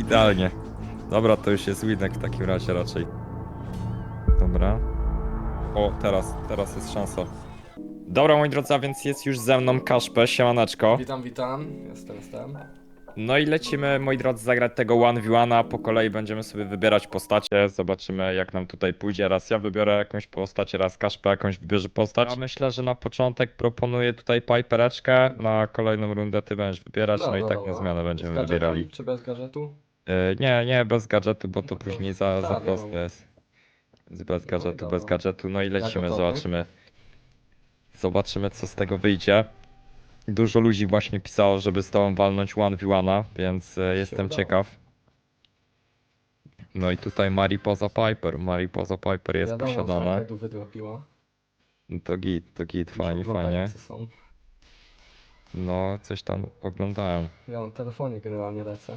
Idealnie. Dobra, to już jest winek w takim razie raczej. Dobra. O, teraz, teraz jest szansa. Dobra, moi drodzy, a więc jest już ze mną Kaszpę, siemaneczko. Witam, witam. Jestem, jestem. No i lecimy, moi drodzy, zagrać tego 1v1. Po kolei będziemy sobie wybierać postacie. Zobaczymy, jak nam tutaj pójdzie. Raz ja wybiorę jakąś postać, raz Kaszpę jakąś wybierze postać. Ja myślę, że na początek proponuję tutaj Pipereczkę. Na kolejną rundę ty będziesz wybierać, no, i tak na zmianę będziemy Z gadżetem, wybierali. Czy bez gadżetu? E, nie, nie, bez gadżetu, bo to No później za, za proste no. jest. Bez gadżetu, bez gadżetu. No i lecimy, zobaczymy. Zobaczymy, co z tego wyjdzie. Dużo ludzi właśnie pisało, żeby z tobą walnąć 1v1, więc e, jestem udało. ciekaw. No i tutaj Mariposa Piper. Mariposa Piper jest Wiadomo, posiadana. tu wydropiła. No to git, to git, fajnie, fajnie. co są. No, coś tam oglądałem. Ja na telefonie generalnie lecę.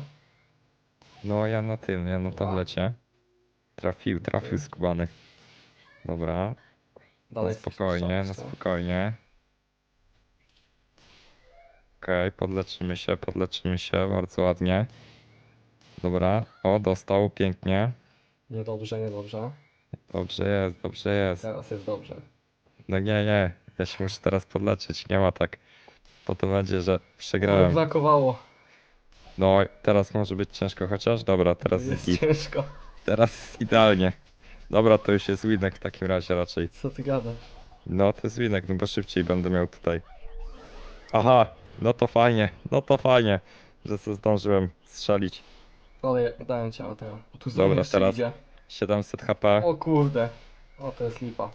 No, ja na tym, ja na tablecie. Trafił, trafił skubany. Dobra, Dalej jesteś spokojnie, co? spokojnie. Okej, podleczymy się, podleczymy się, bardzo ładnie. Dobra, o, dostał, pięknie. Niedobrze, niedobrze. Dobrze jest, dobrze jest. Teraz jest dobrze. No nie, nie, ja się muszę teraz podleczyć, nie ma tak. Potem będzie, że przegrałem. brakowało. No, teraz może być ciężko chociaż? Dobra, teraz jest Jest ciężko. Teraz jest idealnie. Dobra, to już jest winek w takim razie raczej. Co ty gadasz? No, to jest winek, no bo szybciej będę miał tutaj. Aha, no to fajnie, no to fajnie, że sobie zdążyłem strzelić. Ale dałem cię teraz. Tu Dobra, Dobra, jeszcze teraz- idzie. 700 HP. O kurde. O, to jest lipa.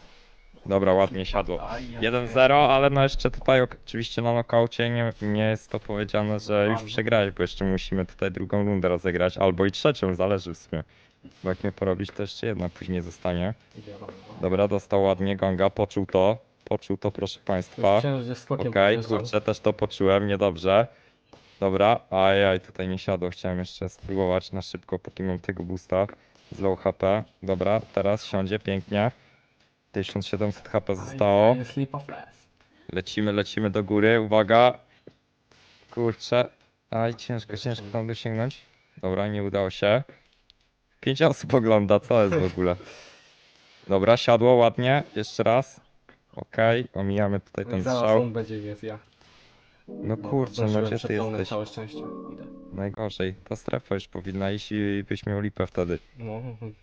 Dobra, ładnie siadło. Aj, aj, 1-0, ale no jeszcze tutaj ok- oczywiście na nokaucie nie, nie jest to powiedziane, że już przegrałeś, bo jeszcze musimy tutaj drugą rundę rozegrać, albo i trzecią, zależy w sumie. Bo jak nie porobić, to jeszcze jedna później zostanie. Idzie, dobra. Dobra, dostał ładnie Gonga, poczuł to. Poczuł to, proszę państwa. Księżyc jest Okej, podjeżdżał. kurczę, też to poczułem, niedobrze. Dobra, ajaj, tutaj nie siadło, chciałem jeszcze spróbować na szybko, póki mam tego boosta z low HP. Dobra, teraz siądzie, pięknie. 1700 HP zostało. Lecimy, lecimy do góry, uwaga. Kurczę, aj, ciężko, ciężko tam dosięgnąć. Dobra, nie udało się. Pięć osób ogląda, co jest w ogóle? Dobra, siadło ładnie, jeszcze raz. Okej, omijamy tutaj No ten zaraz strzał. on będzie wizja. No kurczę, no gdzie ty jesteś? Całe szczęście. Idę. Najgorzej. Ta strefa już powinna iść i byś miał lipę wtedy. No,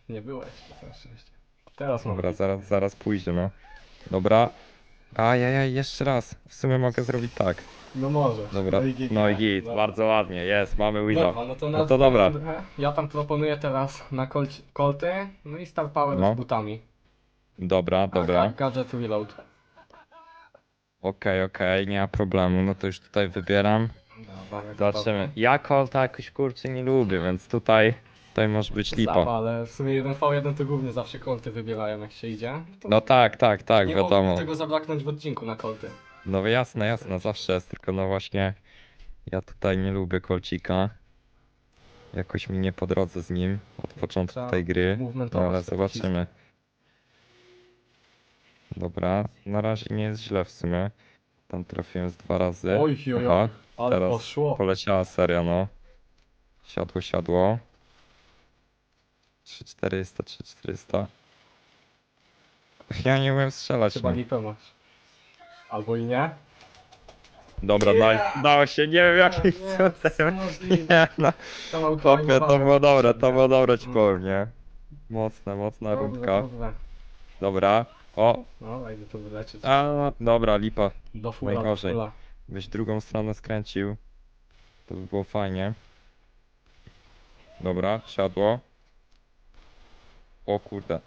nie byłeś, całe szczęście. Teraz mam. Dobra, zaraz, zaraz pójdzie, no. Dobra. Ajajaj, jeszcze raz. W sumie mogę zrobić tak. No może. Dobra, no i git, bardzo ładnie, jest, mamy wina. Dobra, no to, No to dobra. Ja tam proponuję teraz na kolci- kolty, no i star power No. z butami. Dobra, dobra. A, gadżet reload. Okej, okej, nie ma problemu, no to już tutaj wybieram. Dobra, Zobaczymy. Ja kolta jakoś kurczę nie lubię, więc tutaj, tutaj może być Zapa, lipa. ale w sumie 1v1 to głównie zawsze kolty wybierają jak się idzie. To No tak, tak, tak, nie wiadomo. mogło tego zabraknąć w odcinku na kolty. No jasne, jasne, zawsze jest, tylko no właśnie ja tutaj nie lubię kolcika. Jakoś mi nie po drodze z nim od początku Trzeba tej gry, no movementować ale te zobaczymy. Dobra, na razie nie jest źle w sumie. Tam trafiłem z dwa razy. Oj, oj, oj. Aha, Ale teraz poszło. poleciała seria, no. Siadło, siadło. 3400, 3400. Ja nie umiem strzelać. Chyba No. lipę masz. Albo i nie. Dobra, yeah. dało się, nie wiem jakim Jest, cudem. Nie no. Tam Chłopie, to było dobre, to było dobre ci Mm. powiem, nie? Mocna, mocna rundka. Dobra. O, No, idę to wyleczyć. a, dobra, lipa. Do fula, do najgorzej. fula. Byś drugą stronę skręcił. To by było fajnie. Dobra, siadło. O kurde.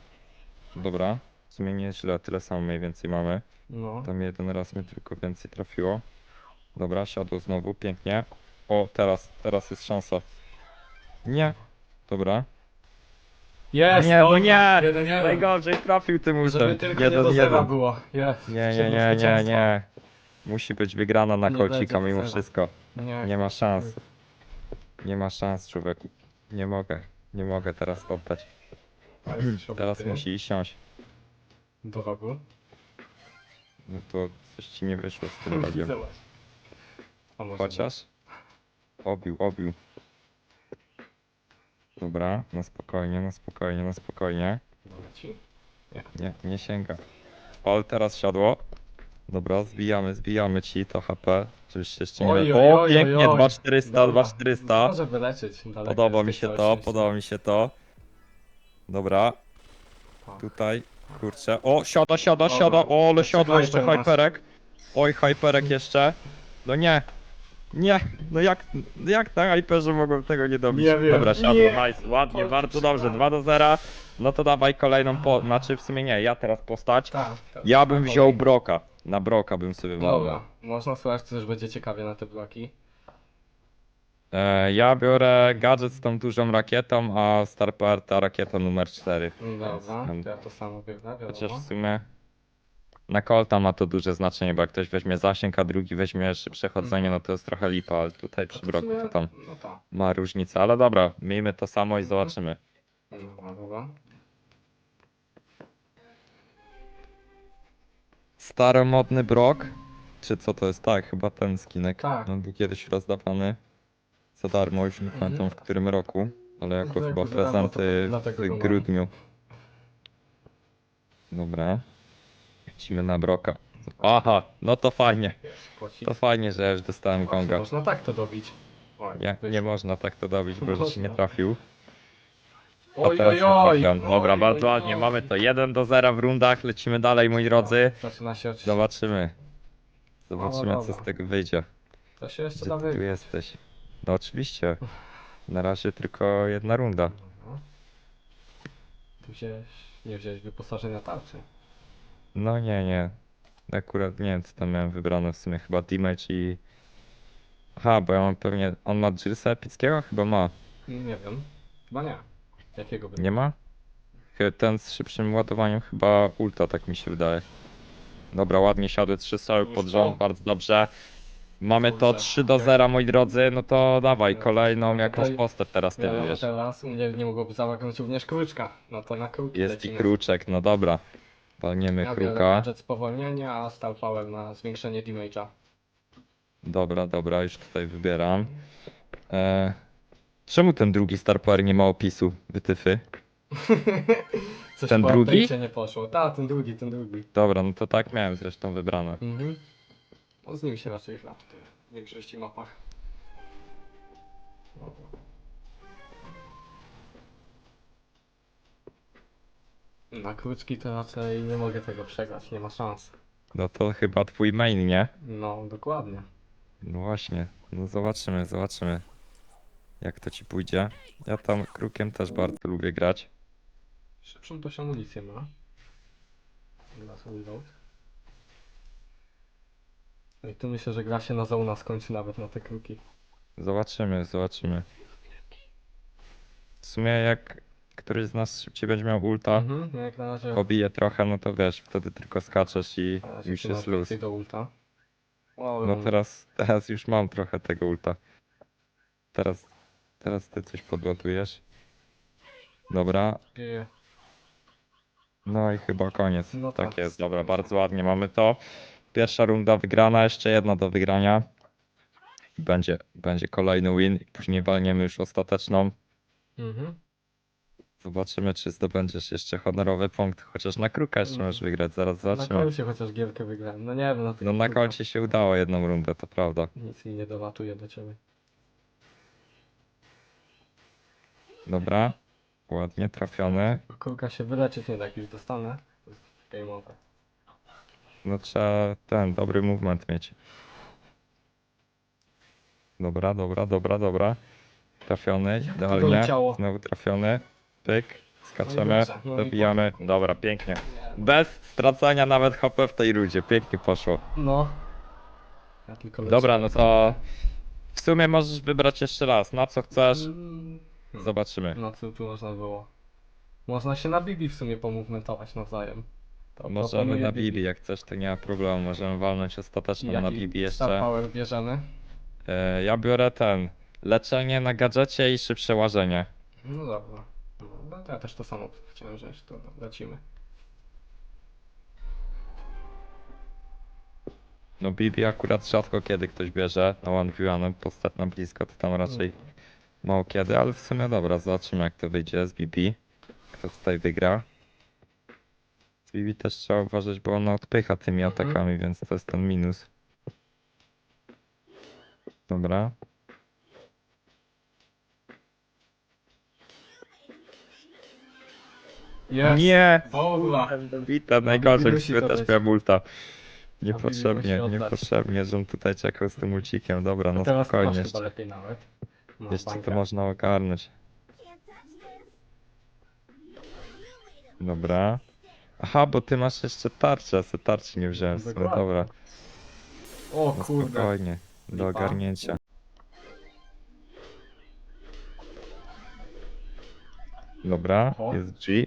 Dobra. W sumie nie jest źle, tyle samo mniej więcej mamy. No. Tam jeden raz mi tylko więcej trafiło. Dobra, siadło znowu, pięknie. O, teraz, teraz jest szansa. Nie. Dobra. Jest! Nie, no nie! Jeden, jeden. Najgorzej trafił tym Żeby tylko nie do Jeden, zera jeden. było. Jest. Nie, nie, nie, nie, nie. Musi być wygrana na Nie kolcika będzie mimo zera. wszystko. Nie. Nie ma szans. Nie ma szans, człowieku. Nie mogę. Nie mogę teraz oddać. A Teraz musi siąść. Do rogu. No to coś ci nie wyszło z tym rogiem. Zobacz. A może Chociaż? Obił, obił. Dobra, na spokojnie, na spokojnie, na spokojnie. Ci. Nie, nie sięga. O, teraz siadło. Dobra, zbijamy, zbijamy ci to HP. Się jeszcze nie... Oj, o, oj, pięknie, oj, oj. 2400, Dobra. 2400. Może wyleczyć daleko Podoba jest mi się to, podoba mi się to. Dobra, Tak. tutaj, kurczę. O, siada, siada, Dobra. siada. O, ale Jeszcze siadło jeszcze hyper masz. hyperek. Oj, hyperek jeszcze. No nie. Nie, no jak, jak na hyperze mogą tego nie dobić? Nie wiem. Dobra, siadło, Nie. nice, ładnie, Oj, bardzo dobrze, przepraszam. 2 do 0. No to dawaj kolejną po... Znaczy w sumie nie, ja teraz postać. Tak, tak. Ja bym wziął Broka. Na Broka bym sobie walnął. Dobra, można słuchać, to już będzie ciekawie na te bloki. E, ja biorę gadżet z tą dużą rakietą, a Star Power ta rakieta numer 4. Dobra, Więc- to ja to samo biegnę, Chociaż w sumie na Colta ma to duże znaczenie, bo jak ktoś weźmie zasięg, a drugi weźmie szybsze chodzenie, no to jest trochę lipa, ale tutaj przy To w Broku to tam No ma różnicę. Ale dobra, miejmy to samo i Mhm. zobaczymy. Staromodny Brok, czy co to jest? Tak, chyba ten skinek. Tak. On był kiedyś rozdawany za darmo, już nie Mhm. pamiętam w którym roku, ale jako No, chyba prezenty w grudniu. Dobra. Lecimy na Broka. Aha, no to fajnie. To fajnie, że już dostałem gonga. Można tak to dobić. Nie, nie można tak to dobić, bo żeś nie trafił. Oj, oj, oj. Dobra, bardzo ładnie. Mamy to 1 do 0 w rundach. Lecimy dalej, moi drodzy. Zaczyna się oczywiście. Zobaczymy. Zobaczymy, No, co dobra. z tego wyjdzie. To się jeszcze Gdzie da ty tu wygrać. jesteś? No oczywiście. Na razie tylko jedna runda. Dobra. Tu wziąłeś, nie wziąłeś wyposażenia tarczy. No nie, nie. Akurat nie wiem, co tam miałem wybrane w sumie. Chyba damage i... Aha, bo ja mam pewnie... On ma Jillsa epickiego? Chyba ma. Nie wiem. Chyba nie. Jakiego by? Nie ma? Chy- Ten z szybszym ładowaniem chyba ulta, tak mi się wydaje. Dobra, ładnie siadły trzy strzały pod rząd, bardzo dobrze. Mamy to Kurczę, 3 do okej. 0, moi drodzy. No to dawaj, kolejną jakąś postać teraz ty Wiadomo, wybierz. teraz mnie nie mogłoby zamknąć również kruczka. No to na kruki Jest i lecimy. kruczek, no dobra. Walniemy Ja biorę kruka. gadżet spowolnienia, a Star Power na zwiększenie damage'a. Dobra, dobra, już tutaj wybieram. E... Czemu ten drugi Star Power nie ma opisu? Wytyfy. Coś Ten po drugi? update'cie nie poszło. Tak, ten drugi, ten drugi. Dobra, no to tak miałem zresztą wybrane. Mhm. No z nim się raczej gra w tych większości mapach. Na krótki to raczej nie mogę tego przegrać, nie ma szans. No to chyba twój main, nie? No, dokładnie. No właśnie, no zobaczymy, zobaczymy. Jak to ci pójdzie. Ja tam krukiem też bardzo lubię grać. Szybszą dość amunicję ma. Dla sobie reload. No i tu myślę, że gra się na zona skończy nawet na te kruki. Zobaczymy, zobaczymy. W sumie jak któryś z nas szybciej będzie miał ulta, Mhm, no jak na razie. pobije trochę, no to wiesz, wtedy tylko skaczesz i na razie już jest luz. więcej do ulta. Wow, No teraz, teraz już mam trochę tego ulta. Teraz, teraz ty coś podładujesz. Dobra, no i chyba koniec. No tak tak. jest, dobra, bardzo ładnie mamy to. Pierwsza runda wygrana, jeszcze jedna do wygrania. Będzie, będzie kolejny win później walniemy już ostateczną. Mhm. Zobaczymy, czy zdobędziesz jeszcze honorowy punkt, chociaż na kruka jeszcze Mhm. możesz wygrać, zaraz Na zobaczymy. końcu chociaż gierkę wygrałem. No nie wiem, na tych No na końcu się udało jedną rundę, to prawda. Nic mi nie dolatuje do ciebie. Dobra, ładnie trafiony. Kurka się wyleczyć nie da, jak już dostanę. To jest game over. No trzeba ten dobry movement mieć. Dobra, dobra, dobra, dobra. Trafiony, idealnie. doleciało? Znowu trafiony. Pyk, skaczemy, No no dobijamy. Dobra, pięknie. Bez stracania nawet HP w tej rundzie. Pięknie poszło. No. Ja tylko lecę. Dobra, no to w sumie możesz wybrać jeszcze raz. Na co chcesz? Mm, Zobaczymy. No co tu można było? Można się na Bibi w sumie pomovementować nawzajem. To Możemy proponuję na Bibi, jak chcesz, to nie ma problemu. Możemy walnąć ostateczną na Jaki Bibi Star jeszcze. Power bierzemy. E, ja biorę ten. Leczenie na gadżecie i szybsze łażenie. No dobra. No to ja też to samo chciałem wziąć, to lecimy. No Bibi akurat rzadko kiedy ktoś bierze na one v one postać na blisko, to tam raczej mało kiedy, ale w sumie dobra, zobaczymy jak to wyjdzie z BB. Kto tutaj wygra. Z BB też trzeba uważać, bo ona odpycha tymi Mhm. atakami, więc to jest ten minus. Dobra. Jest! Nie! Bola! Witam, najgorzej, musi musimy to też być. miałem ulta. Niepotrzebnie, oddać. niepotrzebnie, żebym tutaj czekał z tym ulcikiem. Dobra, no Teraz spokojnie, masz jeszcze, lepiej nawet. Jeszcze to można ogarnąć. Dobra. Aha, bo ty masz jeszcze tarczę, a sobie tarczy nie wziąłem Dokładnie. dobra. O No kurde. spokojnie, do Lipa. ogarnięcia. Dobra, Oho. jest G.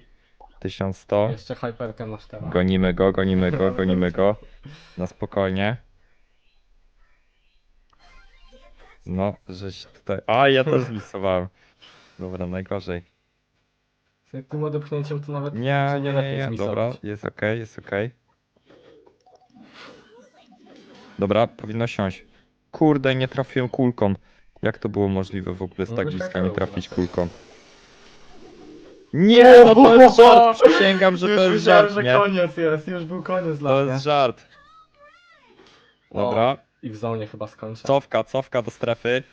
1100. Jeszcze hyperkę masz teraz. Gonimy go, gonimy go, gonimy go. Na spokojnie. No, żeś tutaj... A, ja też zmisowałem. Dobra, najgorzej. Z tym odepchnięciem to nawet Nie, nie, lepiej nie, nie. zmisować. Dobra, jest okej, jest okej. Dobra, powinno siąść. Kurde, nie trafiłem kulką. Jak to było możliwe w ogóle z No tak byś bliska tak robił trafić właśnie. kulką? Nie, no to jest żart! Przysięgam, że to Już jest myślałem, żart, że nie? koniec jest, już był koniec dla To mnie. jest żart. Dobra, I w zonie chyba skończę. cofka, cofka do strefy.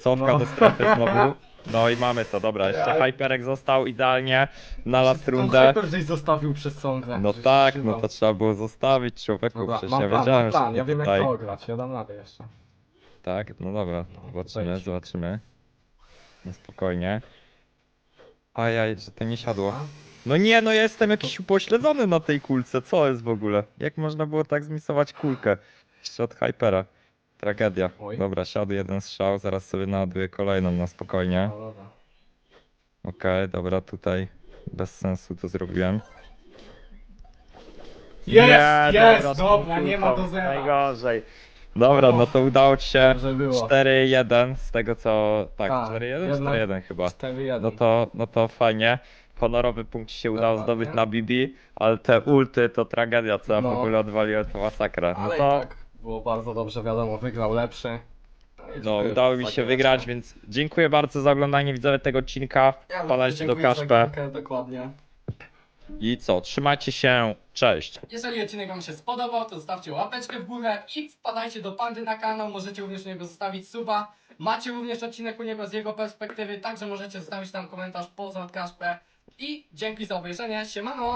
Cofka No. do strefy znowu. No i mamy to, dobra, jeszcze Ja- Hyperek został idealnie na last Tą rundę. hyper żeś zostawił przez sądzę. No tak, no to trzeba było zostawić człowieku, Dobra, przecież mam ja plan, wiedziałem, mam plan, że ja wiem tutaj... jak to ograć, ja dam radę jeszcze. Tak, no dobra, zobaczymy, wejdź. zobaczymy. No spokojnie. Ajaj, że to nie siadło. No nie, no ja jestem jakiś upośledzony na tej kulce, co jest w ogóle? Jak można było tak zmisować kulkę? Jeszcze od Hypera. Tragedia. Oj. Dobra, siadł jeden strzał, zaraz sobie naładuję kolejną na spokojnie. No dobra. Okej, dobra, tutaj bez sensu to zrobiłem. Jest, jest, dobra, nie ma do zera. Najgorzej. Dobra, no to udało ci się Że było. 4-1 z tego co... Tak, Tak, 4-1? jednak- 4-1 chyba. 4-1. No to, no to fajnie. Honorowy punkt ci się udało Dokładnie. zdobyć na BB, ale te ulty to tragedia, co ja w No. ogóle odwaliłem, to masakra. No Ale to i tak było bardzo dobrze, wiadomo, wygrał lepszy. no, udało mi się wygrać, więc dziękuję bardzo za oglądanie widzowie tego odcinka. Ja Wpadajcie do Kaszpę. Dokładnie. I co, trzymajcie się, cześć. Jeżeli odcinek Wam się spodobał, to zostawcie łapeczkę w górę i wpadajcie do Pandy na kanał. Możecie również u niego zostawić suba. Macie również odcinek u niego z jego perspektywy, także możecie zostawić tam komentarz poza Kaszpę. I dzięki za obejrzenie. Siemano!